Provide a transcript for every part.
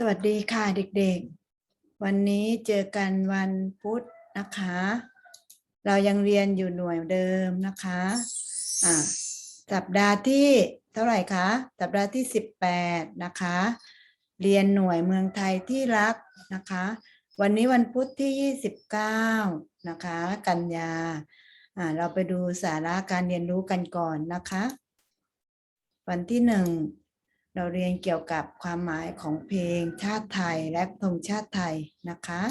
สวัสดีค่ะเด็กๆ วันนี้เจอกันวันพุธนะคะ เรายังเรียนอยู่หน่วยเดิมนะคะอ่าสัปดาห์ที่เท่าไหร่คะ สัปดาห์ที่สิบแปดนะคะ เรียนหน่วยเมืองไทยที่รักนะคะ วันนี้วันพุธที่ยี่สิบเก้านะคะ กันยาอ่าเราไปดูสาระการเรียนรู้กันก่อนนะคะ วันที่หนึ่ง เราเรียนเกี่ยวกับความหมายของเพลงชาติไทยและธงชาติไทยนะคะ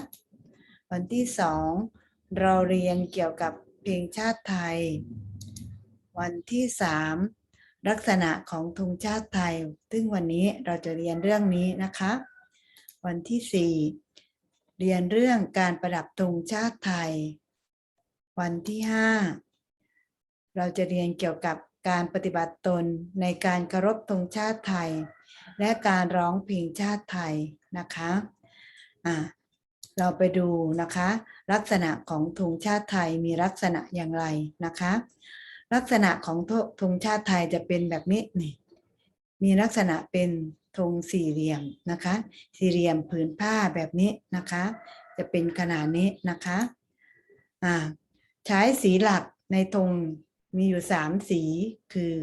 วันที่สองเราเรียนเกี่ยวกับเพลงชาติไทย วันที่สามลักษณะของธงชาติไทย ซึ่งวันนี้เราจะเรียนเรื่องนี้นะคะ วันที่สี่เรียนเรื่องการประดับธงชาติไทย วันที่ห้าเราจะเรียนเกี่ยวกับ การปฏิบัติตนในการเคารพธงชาติไทย และการร้องเพลงชาติไทยนะคะอ่าเราไปดูนะคะ ลักษณะของธงชาติไทยมีลักษณะอย่างไรนะคะ ลักษณะของธงชาติไทยจะเป็นแบบนี้นี่มีลักษณะเป็นธงสี่เหลี่ยมนะคะ สี่เหลี่ยมผืนผ้าแบบนี้นะคะ จะเป็นขนาดนี้นะคะอ่าใช้สีหลักในธง มีอยู่สามสีคือ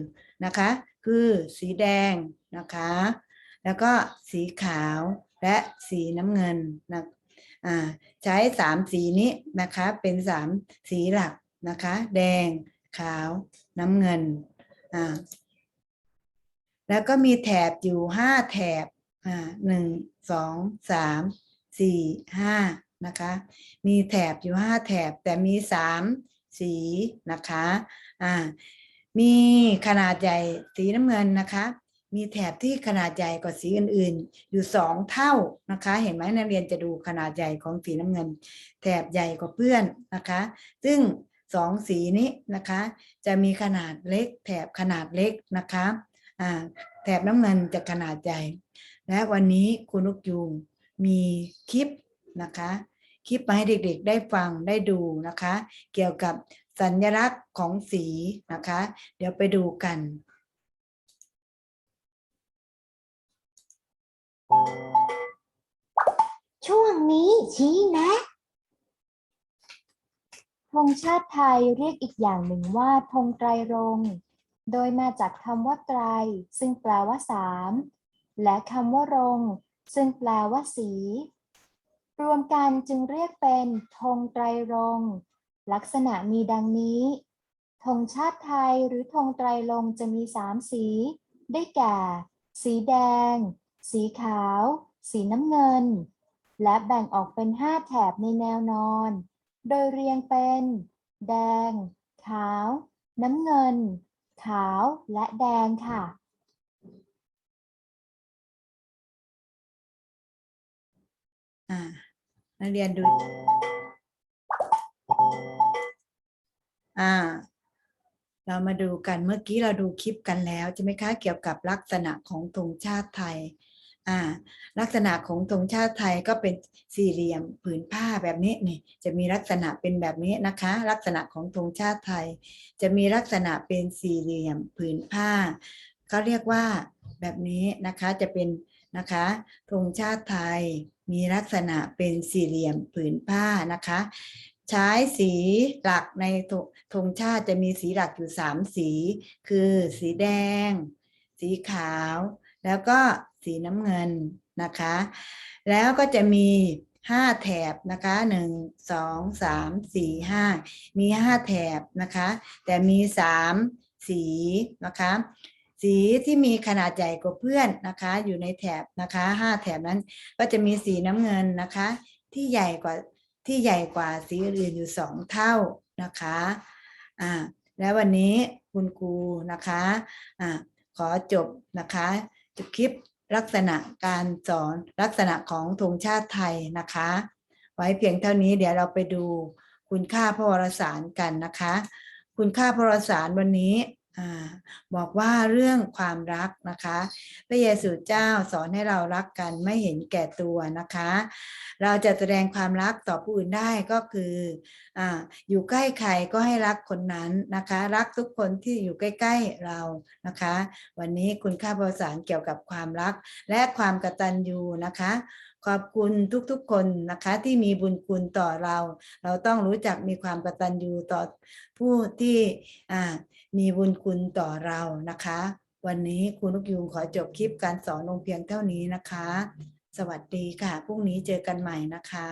นะคะ คือสีแดงนะคะ แล้วก็สีขาวและสีน้ำเงินนะใช้สามสีนี้นะคะเป็นสามสีหลักนะคะ แดงขาวน้ำเงินอ่าแล้วก็มีแถบอยู่ห้าแถบอ่าหนึ่งสองสามสี่ห้านะคะ มีแถบอยู่ห้าแถบแต่มีสาม สีนะคะอ่ามีขนาดใหญ่สีน้ำเงินนะคะ มีแถบที่ขนาดใหญ่กว่าสีอื่นๆ อยู่สองเท่านะคะ เห็นไหมนักเรียนจะดูขนาดใหญ่ของสีน้ำเงิน แถบใหญ่กว่าเพื่อนนะคะ ซึ่งสองสีนี้นะคะ จะมีขนาดเล็ก แถบขนาดเล็กนะคะอ่าแถบน้ำเงินจะขนาดใหญ่ และวันนี้คุณลูกยูงมีคลิปนะคะ คลิปมาให้เด็กๆ ได้ฟังได้ดูนะคะ เกี่ยวกับสัญลักษณ์ของสีนะคะ เดี๋ยวไปดูกัน ช่วงนี้ชี้แนะธงชาติไทยเรียกอีกอย่างหนึ่งว่าธงไตรรงค์โดยมาจากคำว่าไตร ซึ่งแปลว่าสามและคำว่ารง ซึ่งแปลว่าสี รวมกันจึงเรียกเป็นธงไตรรงค์ลักษณะมีดังนี้ธงชาติไทยหรือธงไตรรงค์จะมีสามสี ได้แก่ สีแดง สีขาว สีน้ำเงิน และแบ่งออกเป็นห้าแถบในแนวนอน โดยเรียงเป็น แดง ขาว น้ำเงิน ขาวและแดงค่ะอ่า นักเรียนดู อ่า เรามาดูกันเมื่อกี้เราดูคลิปกันแล้วใช่ไหมคะ เกี่ยวกับลักษณะของธงชาติไทย อ่า ลักษณะของธงชาติไทยก็เป็นสี่เหลี่ยมผืนผ้าแบบนี้นี่ จะมีลักษณะเป็นแบบนี้นะคะ ลักษณะของธงชาติไทย จะมีลักษณะเป็นสี่เหลี่ยมผืนผ้าเขาเรียกว่าแบบนี้นะคะ จะเป็น นะคะธงชาติไทยมีลักษณะเป็นสี่เหลี่ยมผืนผ้านะคะ ใช้สีหลักในธงธงชาติจะมีสีหลักอยู่สามสี คือสีแดง สีขาว แล้วก็สีน้ำเงินนะคะ แล้วก็จะมีห้าแถบนะคะหนึ่งสองสามสี่ห้ามีห้าแถบนะคะ แต่มีสามสีนะคะ สีที่มีขนาดใหญ่กว่าเพื่อนนะคะ อยู่ในแถบนะคะห้าแถบนั้นก็จะมีสีน้ำเงินนะคะ ที่ใหญ่กว่าที่ใหญ่กว่าสีอื่นอยู่สองเท่านะคะอ่าแล้ววันนี้คุณครูนะคะอ่าขอจบนะคะจบคลิปลักษณะการสอนลักษณะของธงชาติไทยนะคะ ไว้เพียงเท่านี้เดี๋ยวเราไปดูคุณค่าพระวรสารกันนะคะ คุณค่าพระวรสารวันนี้ บอกว่าเรื่องความรักนะคะ พระเยซูเจ้าสอนให้เรารักกันไม่เห็นแก่ตัวนะคะ เราจะแสดงความรักต่อผู้อื่นได้ก็คือออยู่ใกล้ใครก็ให้รักคนนั้นนะคะ รักทุกคนที่อยู่ใกล้ ๆเรานะคะ วันนี้คุณค่าภาษาเกี่ยวกับความรักและความกตัญญูนะคะ ขอบคุณทุกๆคนนะคะที่มีบุญคุณต่อเรา เราต้องรู้จักมีความกตัญญูต่อผู้ที่มีบุญคุณต่อเรานะคะ วันนี้ครูนกยูงขอจบคลิปการสอนลงเพียงเท่านี้นะคะ สวัสดีค่ะพรุ่งนี้เจอกันใหม่นะคะ